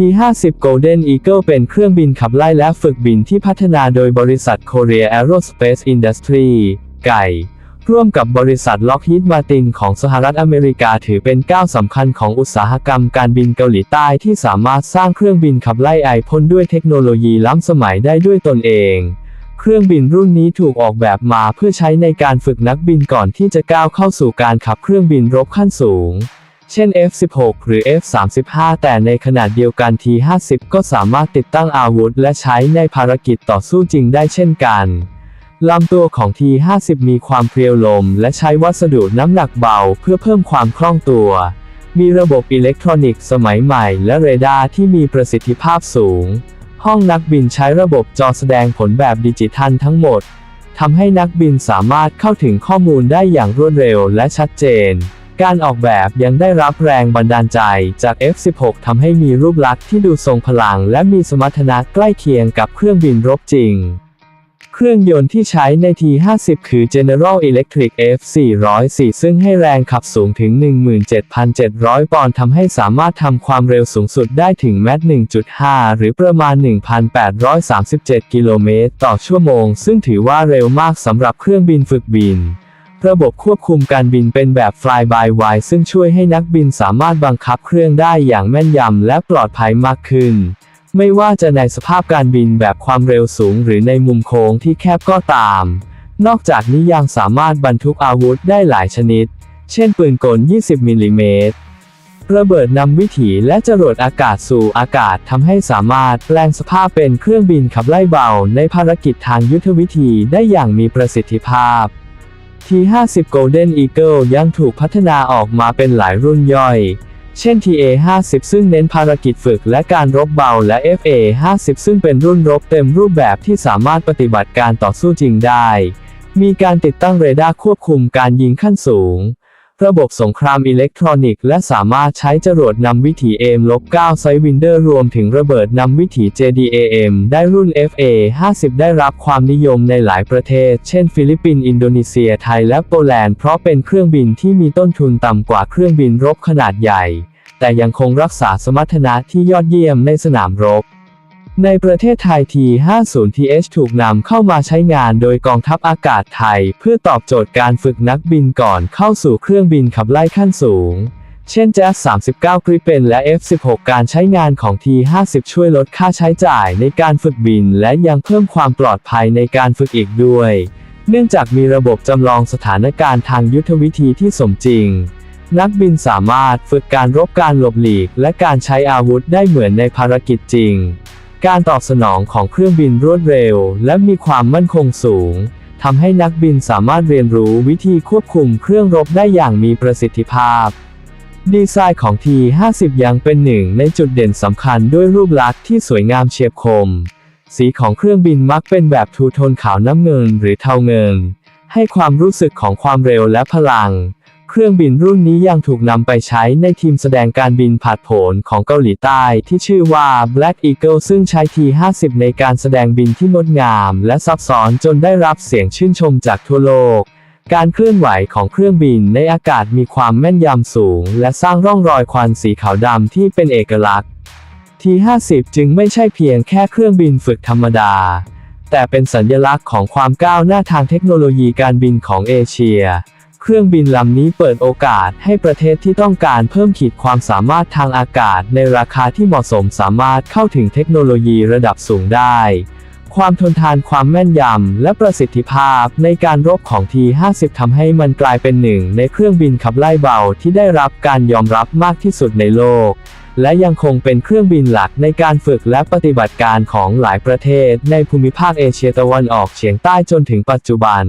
T50 Golden Eagle เป็นเครื่องบินขับไล่และฝึกบินที่พัฒนาโดยบริษัท Korea Aerospace Industry ไก่ ร่วมกับบริษัท Lockheed Martin ของสหรัฐอเมริกาถือเป็นก้าวสำคัญของอุตสาหกรรมการบินเกาหลีใต้ที่สามารถสร้างเครื่องบินขับไล่ไอพ่นด้วยเทคโนโลยีล้ำสมัยได้ด้วยตนเอง เครื่องบินรุ่นนี้ถูกออกแบบมาเพื่อใช้ในการฝึกนักบินก่อนที่จะก้าวเข้าสู่การขับเครื่องบินรบขั้นสูง เช่น F16 หรือ F35 แต่ในขณะเดียวกัน T50 ก็สามารถติดตั้งอาวุธ และใช้ในภารกิจต่อสู้จริงได้เช่นกันลำตัวของ T50 มีความเพรียวลม และใช้วัสดุน้ำหนักเบาเพื่อเพิ่มความคล่องตัว มีระบบอิเล็กทรอนิกส์สมัยใหม่และเรดาร์ที่มีประสิทธิภาพสูง ห้องนักบินใช้ระบบจอแสดงผลแบบดิจิทัลทั้งหมดทำให้นักบินสามารถเข้าถึงข้อมูลได้อย่างรวดเร็วและชัดเจน การออกแบบยังได้รับแรงบันดาลใจจาก F16 ทำให้มีรูปลักษณ์ที่ดูทรงพลัง และมีสมรรถนะใกล้เคียงกับเครื่องบินรบจริง เครื่องยนต์ที่ใช้ใน T50 คือ General Electric F404 ซึ่งให้แรงขับสูงถึง 17,700 ปอนด์ทำให้สามารถทำความเร็วสูงสุดได้ถึงแมต1.5 หรือประมาณ 1,837 กิโลเมตรต่อชั่วโมง ซึ่งถือว่าเร็วมากสำหรับเครื่องบินฝึกบิน ระบบควบคุมการบินเป็นแบบ Fly by Wire ซึ่งช่วยให้นักบินสามารถบังคับเครื่องได้อย่างแม่นยำและปลอดภัยมากขึ้น ไม่ว่าจะในสภาพการบินแบบความเร็วสูงหรือในมุมโค้งที่แคบก็ตาม นอกจากนี้ยังสามารถบรรทุกอาวุธได้หลายชนิด เช่นปืนกล 20 มิลลิเมตรระเบิดนำวิถีและจรวดอากาศสู่อากาศทำให้สามารถแปลงสภาพเป็นเครื่องบินขับไล่เบาในภารกิจทางยุทธวิธีได้อย่างมีประสิทธิภาพ T50 Golden Eagle ยังถูกพัฒนาออกมาเป็นหลายรุ่นย่อย เช่น TA50 ซึ่งเน้นภารกิจฝึกและการรบเบาและ FA50 ซึ่งเป็นรุ่นรบเต็มรูปแบบที่สามารถปฏิบัติการต่อสู้จริงได้ มีการติดตั้งเรดาร์ควบคุมการยิงขั้นสูง ระบบสงครามอิเล็กทรอนิกส์และสามารถใช้จรวดนำวิถี AIM-9 ไซวินเดอร์รวมถึงระเบิดนำวิถี JDAM ได้รุ่น FA50 ได้รับความนิยมในหลายประเทศ เช่น ฟิลิปปินส์อินโดนีเซียไทยและโปแลนด์เพราะเป็นเครื่องบินที่มีต้นทุนต่ำกว่าเครื่องบินรบขนาดใหญ่ แต่ยังคงรักษาสมรรถนะที่ยอดเยี่ยมในสนามรบ ในประเทศไทย T50TH ถูกนำเข้ามาใช้งานโดยกองทัพอากาศไทย เพื่อตอบโจทย์การฝึกนักบินก่อนเข้าสู่เครื่องบินขับไล่ขั้นสูง เช่น Jazz 39 Gripen และ F16 การใช้งานของ T50 ช่วยลดค่าใช้จ่ายในการฝึกบิน และยังเพิ่มความปลอดภัยในการฝึกอีกด้วย เนื่องจากมีระบบจำลองสถานการณ์ทางยุทธวิธีที่สมจริงนักบินสามารถฝึกการรบการหลบหลีก และการใช้อาวุธได้เหมือนในภารกิจจริง การตอบสนองของเครื่องบินรวดเร็ว และมีความมั่นคงสูงทำให้นักบินสามารถเรียนรู้วิธีควบคุมเครื่องรบได้อย่างมีประสิทธิภาพ ดีไซน์ของ T50 ยังเป็นหนึ่งในจุดเด่นสำคัญด้วยรูปลักษณ์ที่สวยงามเฉียบคม สีของเครื่องบินมักเป็นแบบทูโทนขาวน้ำเงินหรือเทาเงิน ให้ความรู้สึกของความเร็วและพลัง เครื่องบินรุ่นนี้ยังถูกนำไปใช้ในทีมแสดงการบินผาดโผนของเกาหลีใต้ที่ชื่อว่า Black Eagle ซึ่งใช้ T50 ในการแสดงบินที่งดงาม และซับซ้อนจนได้รับเสียงชื่นชมจากทั่วโลก การเคลื่อนไหวของเครื่องบินในอากาศมีความแม่นยำสูง และสร้างร่องรอยควันสีขาวดำที่เป็นเอกลักษณ์ T50 จึงไม่ใช่เพียงแค่เครื่องบินฝึกธรรมดา แต่เป็นสัญลักษณ์ของความก้าวหน้าทางเทคโนโลยีการบินของเอเชีย เครื่องบินลำนี้เปิดโอกาสให้ประเทศที่ต้องการเพิ่มขีดความสามารถทางอากาศในราคาที่เหมาะสมสามารถเข้าถึงเทคโนโลยีระดับสูงได้ ความทนทานความแม่นยำ และประสิทธิภาพในการรบของ T50 ทำให้มันกลายเป็นหนึ่งในเครื่องบินขับไล่เบาที่ได้รับการยอมรับมากที่สุดในโลก และยังคงเป็นเครื่องบินหลักในการฝึกและปฏิบัติการของหลายประเทศในภูมิภาคเอเชียตะวันออกเฉียงใต้จนถึงปัจจุบัน